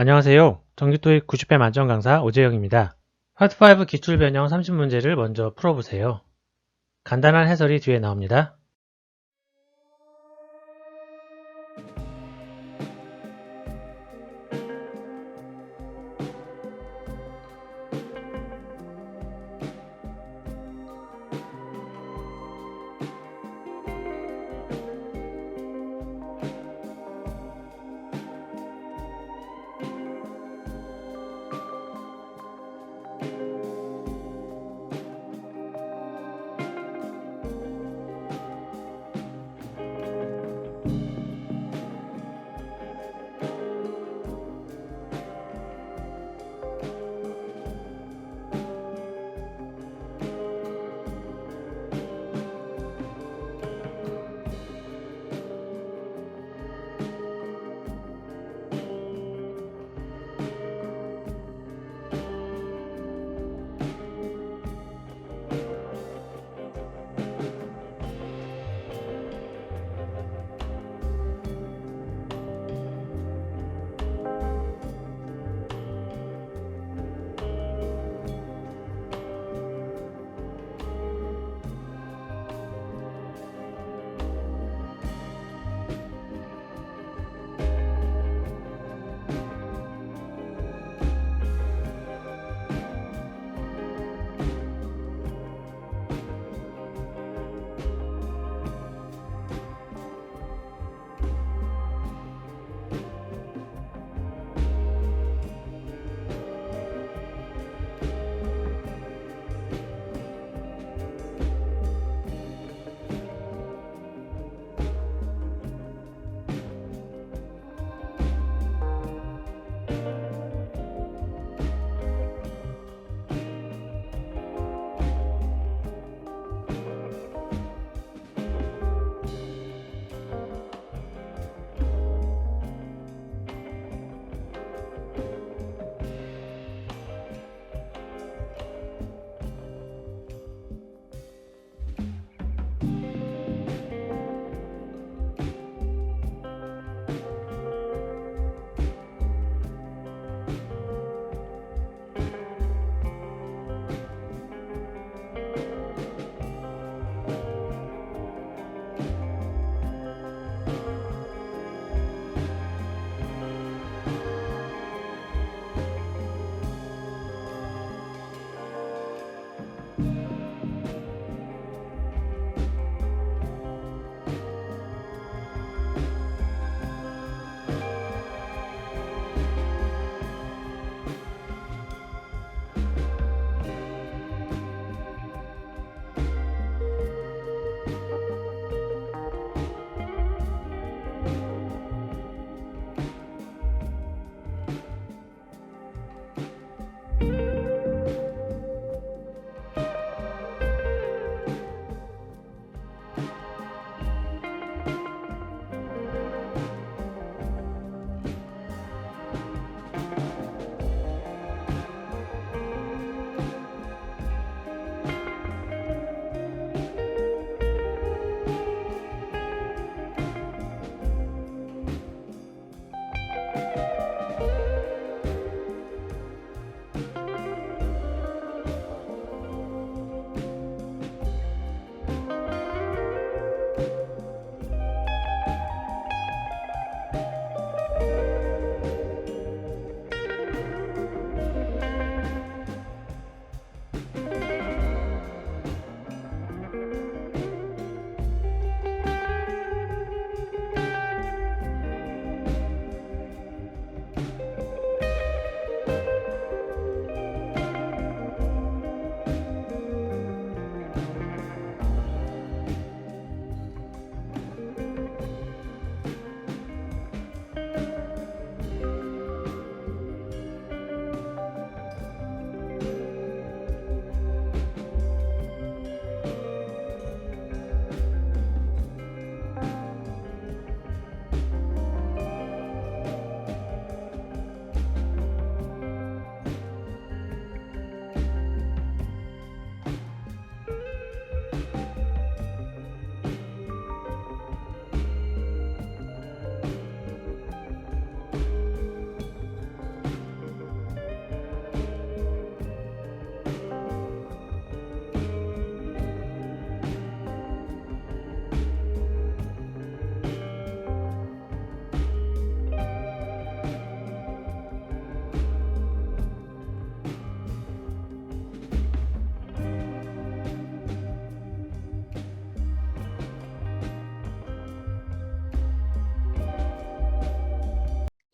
안녕하세요. 정규토익 90회 만점 강사 오재영입니다. 파트5 기출 변형 30문제를 먼저 풀어보세요. 간단한 해설이 뒤에 나옵니다.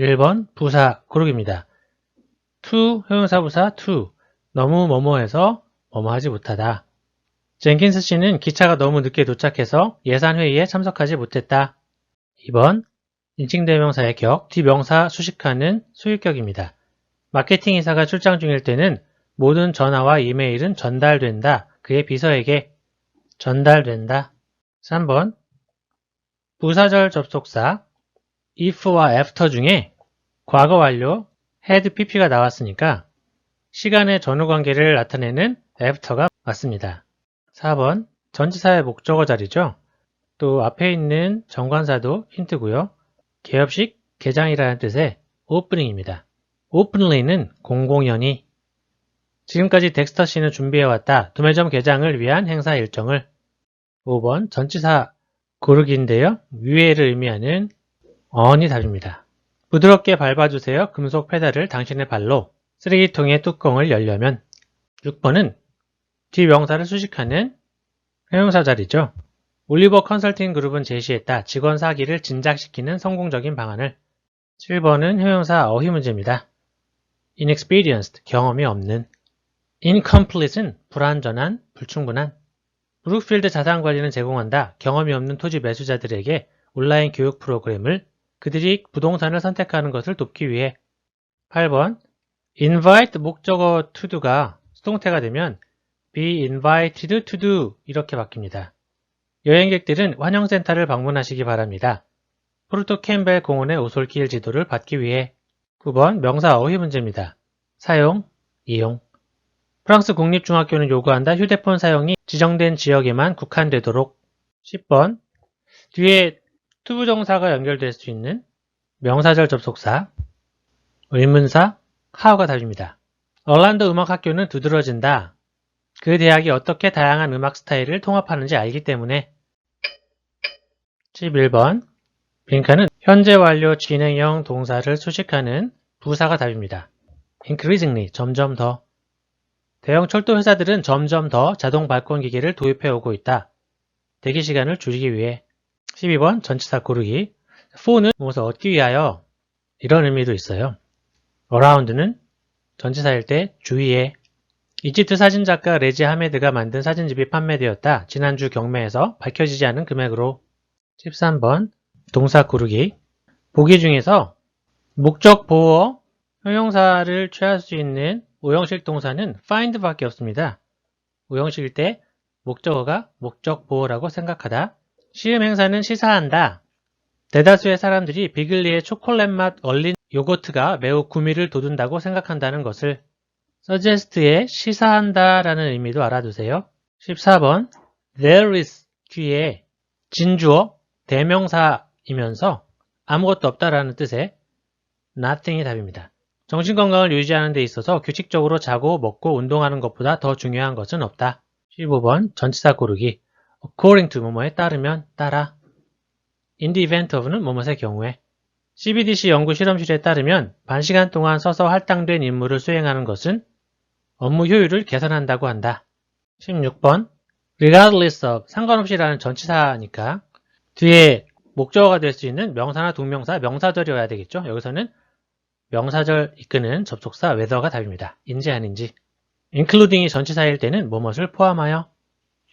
1번 부사 고르기입니다. to 형용사 부사 to 너무 뭐뭐해서 뭐뭐하지 못하다. 젠킨스 씨는 기차가 너무 늦게 도착해서 예산 회의에 참석하지 못했다. 2번 인칭 대명사의 격, 뒤명사 수식하는 수익격입니다. 마케팅 이사가 출장 중일 때는 모든 전화와 이메일은 전달된다. 그의 비서에게 전달된다. 3번 부사절 접속사 if와 after 중에 과거 완료 had pp가 나왔으니까 시간의 전후 관계를 나타내는 after가 맞습니다. 4번 전치사의 목적어 자리죠. 또 앞에 있는 정관사도 힌트고요. 개업식 개장이라는 뜻의 오프닝입니다. 오픈리는 공공연히 지금까지 덱스터 씨는 준비해왔다. 도매점 개장을 위한 행사 일정을 5번 전치사 고르기인데요. 위에를 의미하는 on이 답입니다. 부드럽게 밟아주세요. 금속 페달을 당신의 발로 쓰레기통의 뚜껑을 열려면 6번은 뒤명사를 수식하는 회용사 자리죠. 올리버 컨설팅 그룹은 제시했다. 직원 사기를 진작시키는 성공적인 방안을 7번은 회용사 어휘 문제입니다. inexperienced, 경험이 없는 incomplete은 불완전한, 불충분한 브룩필드 자산관리는 제공한다. 경험이 없는 토지 매수자들에게 온라인 교육 프로그램을 그들이 부동산을 선택하는 것을 돕기 위해 8번 invite 목적어 to do가 수동태가 되면 be invited to do 이렇게 바뀝니다. 여행객들은 환영센터를 방문하시기 바랍니다. 포르토 캠벨 공원의 오솔길 지도를 받기 위해 9번 명사 어휘 문제입니다. 사용, 이용 프랑스 국립중학교는 요구한다. 휴대폰 사용이 지정된 지역에만 국한되도록 10번 뒤에 투부정사가 연결될 수 있는 명사절 접속사 의문사 하우가 답입니다. 얼란도 음악학교는 두드러진다. 그 대학이 어떻게 다양한 음악 스타일을 통합하는지 알기 때문에 11번 빈칸은 현재 완료 진행형 동사를 수식하는 부사가 답입니다. increasingly 점점 더 대형 철도 회사들은 점점 더 자동 발권 기계를 도입해 오고 있다. 대기 시간을 줄이기 위해 12번 전치사 고르기 for는 무엇을 얻기 위하여 이런 의미도 있어요. around는 전치사일 때 주위에 이집트 사진작가 레지 하메드가 만든 사진집이 판매되었다. 지난주 경매에서 밝혀지지 않은 금액으로 13번 동사 고르기 보기 중에서 목적 보어 형용사를 취할 수 있는 오형식 동사는 find밖에 없습니다. 오형식일 때 목적어가 목적 보어라고 생각하다. 시음 행사는 시사한다. 대다수의 사람들이 비글리의 초콜릿 맛 얼린 요거트가 매우 구미를 돋운다고 생각한다는 것을 suggest에 시사한다 라는 의미도 알아두세요. 14번 there is 뒤에 진주어 대명사이면서 아무것도 없다라는 뜻의 nothing이 답입니다. 정신건강을 유지하는 데 있어서 규칙적으로 자고 먹고 운동하는 것보다 더 중요한 것은 없다. 15번 전치사 고르기 according to 뭐뭐에 따르면 따라 in the event of는 뭐뭐의 경우에 CBDC 연구 실험실에 따르면 반시간 동안 서서 할당된 임무를 수행하는 것은 업무 효율을 개선한다고 한다. 16번 regardless of 상관없이라는 전치사니까 뒤에 목적어가 될 수 있는 명사나 동명사, 명사절이어야 되겠죠. 여기서는 명사절 이끄는 접속사 whether가 답입니다. 인지 아닌지. including이 전치사일 때는 뭐뭇을 포함하여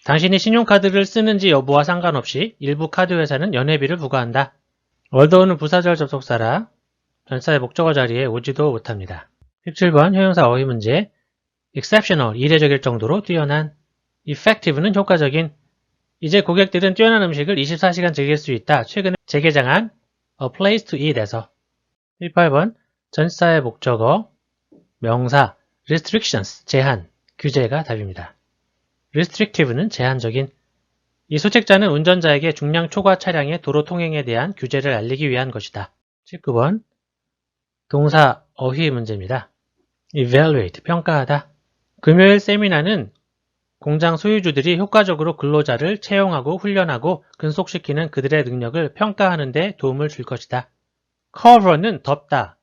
당신이 신용카드를 쓰는지 여부와 상관없이 일부 카드 회사는 연회비를 부과한다. 얼더우는 부사절 접속사라 전사의 목적어 자리에 오지도 못합니다. 17번 효용사 어휘 문제 exceptional 이례적일 정도로 뛰어난 effective는 효과적인 이제 고객들은 뛰어난 음식을 24시간 즐길 수 있다. 최근에 재개장한 a place to eat에서 18번 전사의 목적어, 명사, restrictions, 제한, 규제가 답입니다. Restrictive는 제한적인 이 소책자는 운전자에게 중량 초과 차량의 도로 통행에 대한 규제를 알리기 위한 것이다. 19번 동사 어휘 문제입니다. evaluate, 평가하다. 금요일 세미나는 공장 소유주들이 효과적으로 근로자를 채용하고 훈련하고 근속시키는 그들의 능력을 평가하는 데 도움을 줄 것이다. cover는 덮다,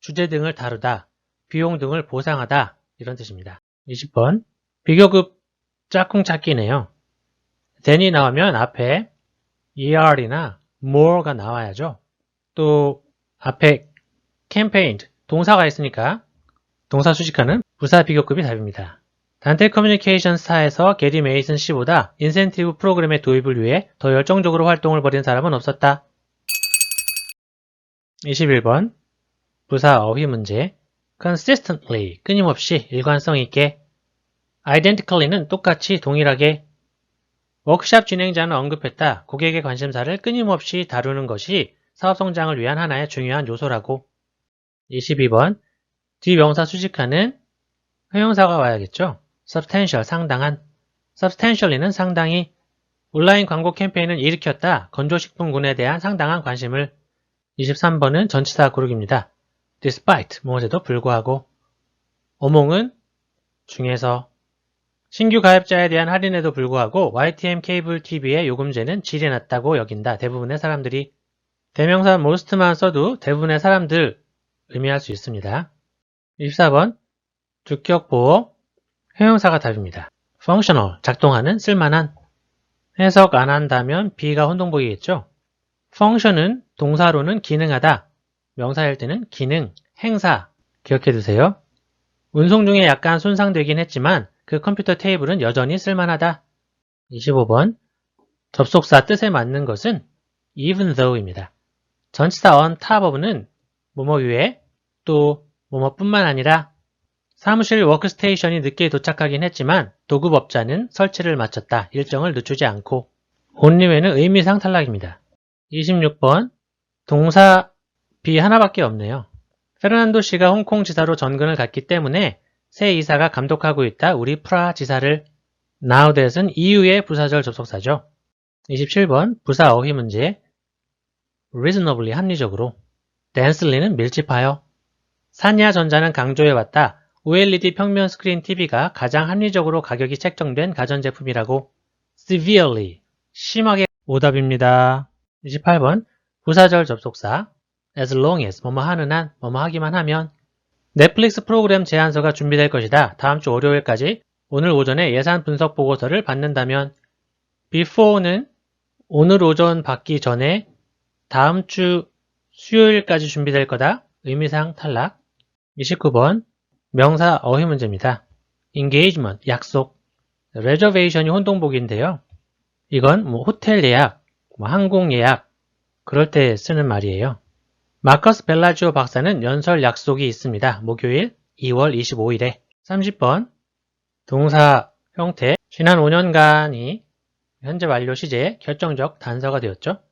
주제 등을 다루다, 비용 등을 보상하다 이런 뜻입니다. 20번 비교급 짝꿍 찾기네요. then이 나오면 앞에 er이나 more가 나와야죠. 또 앞에 campaigned 동사가 있으니까 동사 수식하는 부사 비교급이 답입니다. 단테 커뮤니케이션 스타에서 게리 메이슨 씨보다 인센티브 프로그램의 도입을 위해 더 열정적으로 활동을 벌인 사람은 없었다. 21번 부사 어휘 문제 consistently 끊임없이 일관성 있게 identically는 똑같이 동일하게 워크샵 진행자는 언급했다. 고객의 관심사를 끊임없이 다루는 것이 사업 성장을 위한 하나의 중요한 요소라고. 22번 뒤명사 수식하는 형용사가 와야겠죠. substantial 상당한 substantially는 상당히 온라인 광고 캠페인을 일으켰다. 건조식품군에 대한 상당한 관심을 23번은 전치사 그룹입니다. despite 무엇에도 불구하고 어몽은 중에서 신규 가입자에 대한 할인에도 불구하고 YTM 케이블 TV의 요금제는 질이 낮다고 여긴다. 대부분의 사람들이 대명사 most만 써도 대부분의 사람들 의미할 수 있습니다. 24번 주격 보호 형용사가 답입니다. functional 작동하는 쓸만한 해석 안 한다면 B가 혼동보이겠죠? function은 동사로는 기능하다 명사일 때는 기능, 행사 기억해 두세요. 운송 중에 약간 손상되긴 했지만 그 컴퓨터 테이블은 여전히 쓸만하다. 25번 접속사 뜻에 맞는 것은 even though입니다. 전치사 on top of는 뭐뭐 위에 또 뭐뭐뿐만 아니라 사무실 워크스테이션이 늦게 도착하긴 했지만 도급업자는 설치를 마쳤다. 일정을 늦추지 않고 only외는 의미상 탈락입니다. 26번 동사 B 하나밖에 없네요. 페르난도 씨가 홍콩 지사로 전근을 갔기 때문에 새 이사가 감독하고 있다. 우리 프라 지사를 now that은 이후의 부사절 접속사죠. 27번 부사 어휘 문제 reasonably 합리적으로 densely는 밀집하여 산야 전자는 강조해왔다. OLED 평면 스크린 TV가 가장 합리적으로 가격이 책정된 가전제품이라고 severely 심하게 오답입니다. 28번 부사절 접속사 as long as 뭐뭐 하는 한 뭐뭐 하기만 하면 넷플릭스 프로그램 제안서가 준비될 것이다. 다음 주 월요일까지 오늘 오전에 예산 분석 보고서를 받는다면 before는 오늘 오전 받기 전에 다음 주 수요일까지 준비될 거다. 의미상 탈락. 29번 명사 어휘 문제입니다. engagement 약속 reservation이 혼동복인데요. 이건 뭐 호텔 예약, 뭐 항공 예약 그럴 때 쓰는 말이에요. 마커스 벨라지오 박사는 연설 약속이 있습니다. 목요일 2월 25일에 30번 동사 형태 지난 5년간이 현재 완료 시제의 결정적 단서가 되었죠.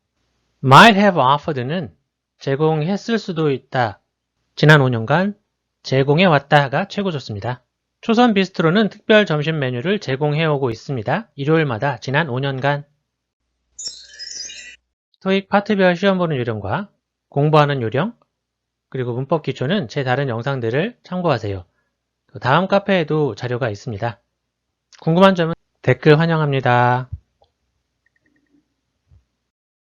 might have offered는 제공했을 수도 있다. 지난 5년간 제공해 왔다가 최고 좋습니다. 초선 비스트로는 특별 점심 메뉴를 제공해 오고 있습니다. 일요일마다 지난 5년간 토익 파트별 시험 보는 요령과 공부하는 요령, 그리고 문법 기초는 제 다른 영상들을 참고하세요. 다음 카페에도 자료가 있습니다. 궁금한 점은 댓글 환영합니다.